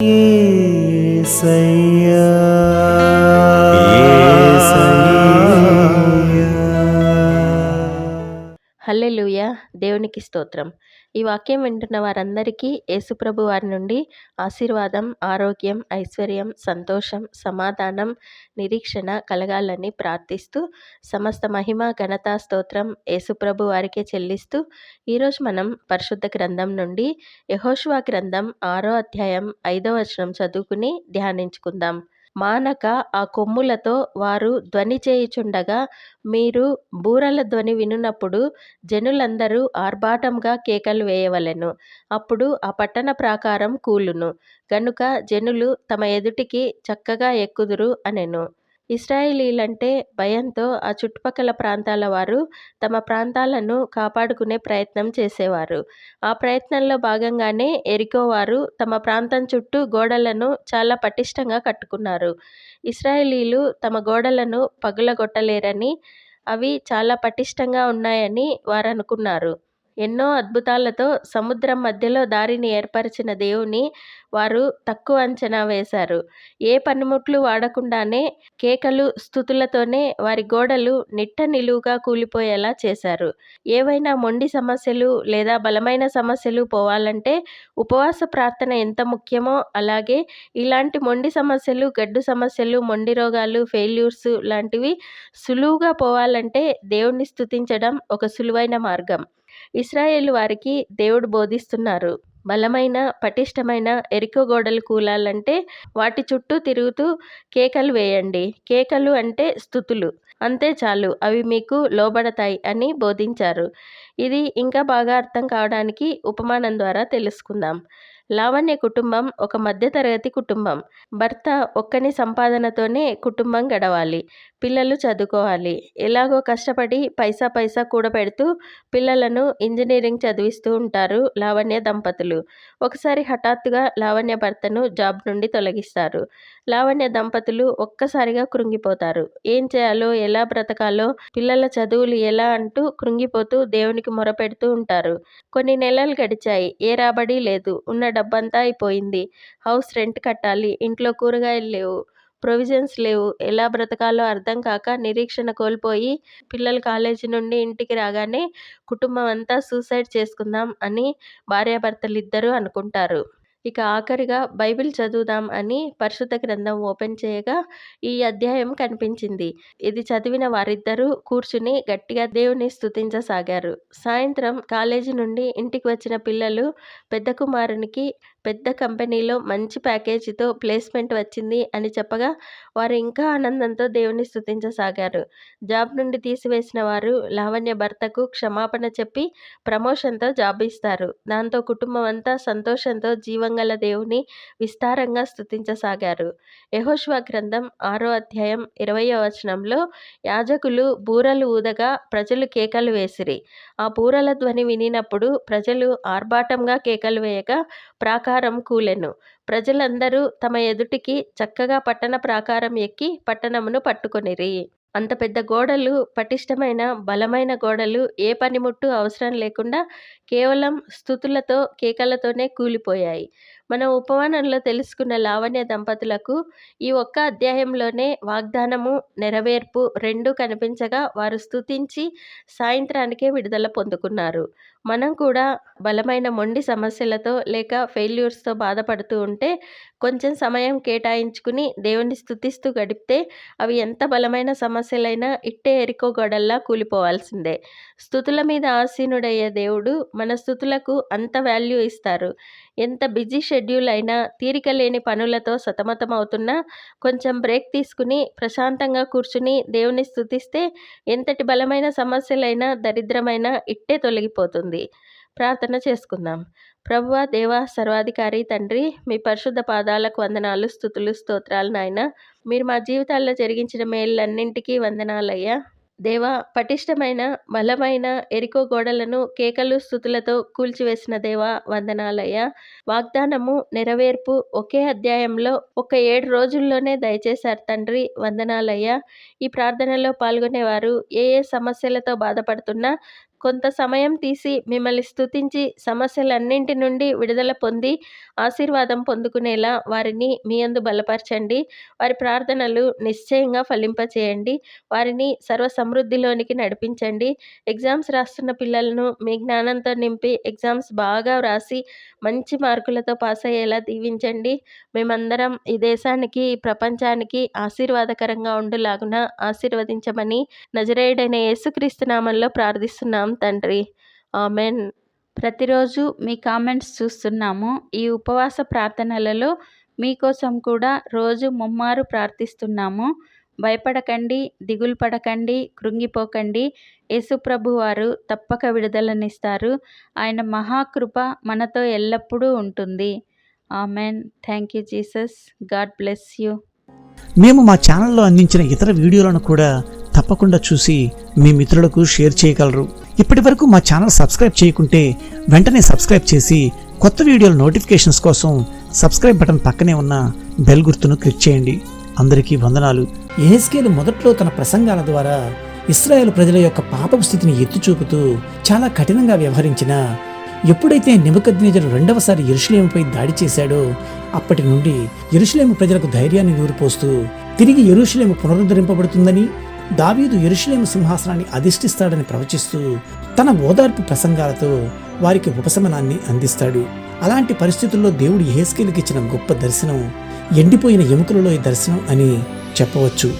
యేసయ్యా దేవునికి స్తోత్రం. ఈ వాక్యం వింటున్న వారందరికీ యేసుప్రభు వారి నుండి ఆశీర్వాదం ఆరోగ్యం ఐశ్వర్యం సంతోషం సమాధానం నిరీక్షణ కలగాలని ప్రార్థిస్తూ సమస్త మహిమ ఘనత స్తోత్రం యేసుప్రభు వారికే చెల్లిస్తూ ఈరోజు మనం పరిశుద్ధ గ్రంథం నుండి యహోషువా గ్రంథం ఆరో అధ్యాయం ఐదో వచనం చదువుకుని ధ్యానించుకుందాం. మానక ఆ కొమ్ములతో వారు ధ్వని చేయుచుండగా మీరు బూరల ధ్వని వినునప్పుడు జనులందరూ ఆర్భాటంగా కేకలు వేయవలెను. అప్పుడు ఆ పట్టణ ప్రాకారం కూలును. గనుక జనులు తమ ఎదుటికి చక్కగా ఎక్కుదురు అనెను. ఇస్రాయేలీలంటే భయంతో ఆ చుట్టుపక్కల ప్రాంతాల వారు తమ ప్రాంతాలను కాపాడుకునే ప్రయత్నం చేసేవారు. ఆ ప్రయత్నంలో భాగంగానే ఎరికో వారు తమ ప్రాంతం చుట్టూ గోడలను చాలా పటిష్టంగా కట్టుకున్నారు. ఇస్రాయేలీలు తమ గోడలను పగులగొట్టలేరని అవి చాలా పటిష్టంగా ఉన్నాయని వారు అనుకున్నారు ఎన్నో అద్భుతాలతో సముద్రం మధ్యలో దారిని ఏర్పరిచిన దేవుని వారు తక్కువ అంచనా వేశారు. ఏ పనిముట్లు వాడకుండానే కేకలు స్థుతులతోనే వారి గోడలు నిట్ట నిలువుగా కూలిపోయేలా చేశారు. ఏవైనా మొండి సమస్యలు లేదా బలమైన సమస్యలు పోవాలంటే ఉపవాస ప్రార్థన ఎంత ముఖ్యమో అలాగే ఇలాంటి మొండి సమస్యలు గడ్డు సమస్యలు మొండి రోగాలు ఫెయిల్యూర్స్ లాంటివి సులువుగా పోవాలంటే దేవుణ్ణి స్థుతించడం ఒక సులువైన మార్గం. ఇస్రాయేల్ వారికి దేవుడు బోధిస్తున్నారు. బలమైన పటిష్టమైన ఎరుక గోడలు కూలాలంటే వాటి చుట్టూ తిరుగుతూ కేకలు వేయండి. కేకలు అంటే స్థుతులు. అంతే చాలు అవి మీకు లోబడతాయి అని బోధించారు. ఇది ఇంకా బాగా అర్థం కావడానికి ఉపమానం ద్వారా తెలుసుకుందాం. లావణ్య కుటుంబం ఒక మధ్యతరగతి కుటుంబం. భర్త ఒక్కని సంపాదనతోనే కుటుంబం గడవాలి. పిల్లలు చదువుకోవాలి. ఎలాగో కష్టపడి పైసా పైసా కూడబెడుతూ పిల్లలను ఇంజనీరింగ్ చదివిస్తూ ఉంటారు లావణ్య దంపతులు. ఒకసారి హఠాత్తుగా లావణ్య భర్తను జాబ్ నుండి తొలగిస్తారు. లావణ్య దంపతులు ఒక్కసారిగా కృంగిపోతారు. ఏం చేయాలో ఎలా బ్రతకాలో పిల్లల చదువులు ఎలా అంటూ కృంగిపోతూ దేవునికి మొరపెడుతూ ఉంటారు. కొన్ని నెలలు గడిచాయి. ఏ రాబడి లేదు. ఉన్న డబ్బంతా అయిపోయింది. హౌస్ రెంట్ కట్టాలి. ఇంట్లో కూరగాయలు లేవు. ప్రొవిజన్స్ లేవు. ఎలా బ్రతకాలో అర్థం కాక నిరీక్షణ కోల్పోయి పిల్లలు కాలేజీ నుండి ఇంటికి రాగానే కుటుంబం అంతా సూసైడ్ చేసుకుందాం అని భార్యాభర్తలు ఇద్దరూ అనుకుంటారు. ఇక ఆఖరిగా బైబిల్ చదువుదాం అని పరిశుద్ధ గ్రంథం ఓపెన్ చేయగా ఈ అధ్యాయం కనిపించింది. ఇది చదివిన వారిద్దరూ కూర్చుని గట్టిగా దేవుని స్థుతించసాగారు సాయంత్రం కాలేజీ నుండి ఇంటికి వచ్చిన పిల్లలు పెద్ద కుమారునికి పెద్ద కంపెనీలో మంచి ప్యాకేజీతో ప్లేస్మెంట్ వచ్చింది అని చెప్పగా వారు ఇంకా ఆనందంతో దేవుని స్థుతించసాగారు జాబ్ నుండి తీసివేసిన వారు లావణ్య భర్తకు క్షమాపణ చెప్పి ప్రమోషన్తో జాబ్ ఇస్తారు. దాంతో కుటుంబం అంతా సంతోషంతో జీవంగల దేవుని విస్తారంగా స్థుతించసాగారు యహోష్వా గ్రంథం ఆరో అధ్యాయం ఇరవయో వచనంలో యాజకులు బూరలు ఊదగా ప్రజలు కేకలు వేసిరి. ఆ బూరల ధ్వని వినినప్పుడు ప్రజలు ఆర్భాటంగా కేకలు వేయగా ప్రాకారం కూలెను. ప్రజలందరూ తమ ఎదుటికి చక్కగా పట్టణ ప్రాకారం ఎక్కి పట్టణమును పట్టుకొనిరి. అంత పెద్ద గోడలు పటిష్టమైన బలమైన గోడలు ఏ పనిముట్టు అవసరం లేకుండా కేవలం స్థుతులతో కేకలతోనే కూలిపోయాయి. మన ఉపమానంలో తెలుసుకున్న లావణ్య దంపతులకు ఈ ఒక్క అధ్యాయంలోనే వాగ్దానము నెరవేర్పు రెండు కనిపించగా వారు స్థుతించి సాయంత్రానికే విడుదల పొందుకున్నారు. మనం కూడా బలమైన మొండి సమస్యలతో లేక ఫెయిల్యూర్స్తో బాధపడుతూ ఉంటే కొంచెం సమయం కేటాయించుకుని దేవుణ్ణి స్థుతిస్తూ గడిపితే అవి ఎంత బలమైన సమస్యలైనా ఇట్టే ఎరికో గొడల్లా కూలిపోవాల్సిందే. స్థుతుల మీద ఆసీనుడయ్యే దేవుడు మన స్థుతులకు అంత వాల్యూ ఇస్తారు. ఎంత బిజీ షెడ్యూల్ అయినా తీరిక లేని పనులతో సతమతం అవుతున్నా కొంచెం బ్రేక్ తీసుకుని ప్రశాంతంగా కూర్చుని దేవుని స్థుతిస్తే ఎంతటి బలమైన సమస్యలైనా దరిద్రమైన ఇట్టే తొలగిపోతుంది. ప్రార్థన చేసుకుందాం. ప్రభువ దేవా సర్వాధికారి తండ్రి మీ పరిశుద్ధ పాదాలకు వందనాలు స్థుతులు స్తోత్రాలు నాయన. మీరు మా జీవితాల్లో జరిగించిన మేళ్ళన్నింటికీ వందనాలయ్యా. దేవా పటిష్టమైన బలమైన ఎరికో గోడలను కేకలు స్థుతులతో కూల్చివేసిన దేవా వందనాలయ్యా. వాగ్దానము నెరవేర్పు ఒకే అధ్యాయంలో ఒక ఏడు రోజుల్లోనే దయచేశారు తండ్రి వందనాలయ్యా. ఈ ప్రార్థనలో పాల్గొనేవారు ఏ ఏ సమస్యలతో బాధపడుతున్నా కొంత సమయం తీసి మిమ్మల్ని స్థుతించి సమస్యలన్నింటి నుండి విడుదల పొంది ఆశీర్వాదం పొందుకునేలా వారిని మీ యందు బలపరచండి. వారి ప్రార్థనలు నిశ్చయంగా ఫలింపచేయండి. వారిని సర్వ సమృద్ధిలోనికి నడిపించండి. ఎగ్జామ్స్ రాస్తున్న పిల్లలను మీ జ్ఞానంతో నింపి ఎగ్జామ్స్ బాగా వ్రాసి మంచి మార్కులతో పాస్ అయ్యేలా దీవించండి. మేమందరం ఈ దేశానికి ఈ ప్రపంచానికి ఆశీర్వాదకరంగా ఉండులాగున ఆశీర్వదించమని నజరేయుడైన యేసుక్రీస్తు నామంలో ప్రార్థిస్తున్నాం. తండ్రి. ఆమెన్. ప్రతిరోజు మీ కామెంట్స్ చూస్తున్నాము. ఈ ఉపవాస ప్రార్థనలలో మీకోసం కూడా రోజు ముమ్మారు ప్రార్థిస్తున్నాము. భయపడకండి దిగులు పడకండి కృంగిపోకండి. యేసుప్రభు వారు తప్పక విడుదలనిస్తారు. ఆయన మహాకృప మనతో ఎల్లప్పుడూ ఉంటుంది. Amen. Thank you Jesus. God bless you. మేము మా ఛానల్లో అందించిన ఇతర వీడియోలను కూడా తప్పకుండా చూసి మీ మిత్రులకు షేర్ చేయగలరు. ఇప్పటి వరకు మా ఛానల్ సబ్స్క్రైబ్ చేయకుంటే వెంటనే సబ్స్క్రైబ్ చేసి కొత్త వీడియోల నోటిఫికేషన్స్ కోసం సబ్స్క్రైబ్ బటన్ పక్కనే ఉన్న బెల్ గుర్తును క్లిక్ చేయండి. అందరికీ వందనాలు. ఏహెస్కేలు మొదట్లో తన ప్రసంగాల ద్వారా ఇస్రాయేల్ ప్రజల యొక్క పాపపు స్థితిని ఎత్తి చూపుతూ చాలా కఠినంగా వ్యవహరించిన ఎప్పుడైతే నిబద్నేజరు రెండవసారి ఎరుషులేముపై దాడి చేశాడో అప్పటి నుండి ఎరుషులేము ప్రజలకు ధైర్యాన్ని నూరిపోస్తూ తిరిగి ఎరుషులేము పునరుద్ధరింపబడుతుందని దావీదు ఎరుషులేము సింహాసనాన్ని అధిష్ఠిస్తాడని ప్రవచిస్తూ తన ఓదార్పు ప్రసంగాలతో వారికి ఉపశమనాన్ని అందిస్తాడు. అలాంటి పరిస్థితుల్లో దేవుడు యెహెజ్కేలుకి ఇచ్చిన గొప్ప దర్శనం ఎండిపోయిన ఎముకలలో ఈ దర్శనం అని చెప్పవచ్చు.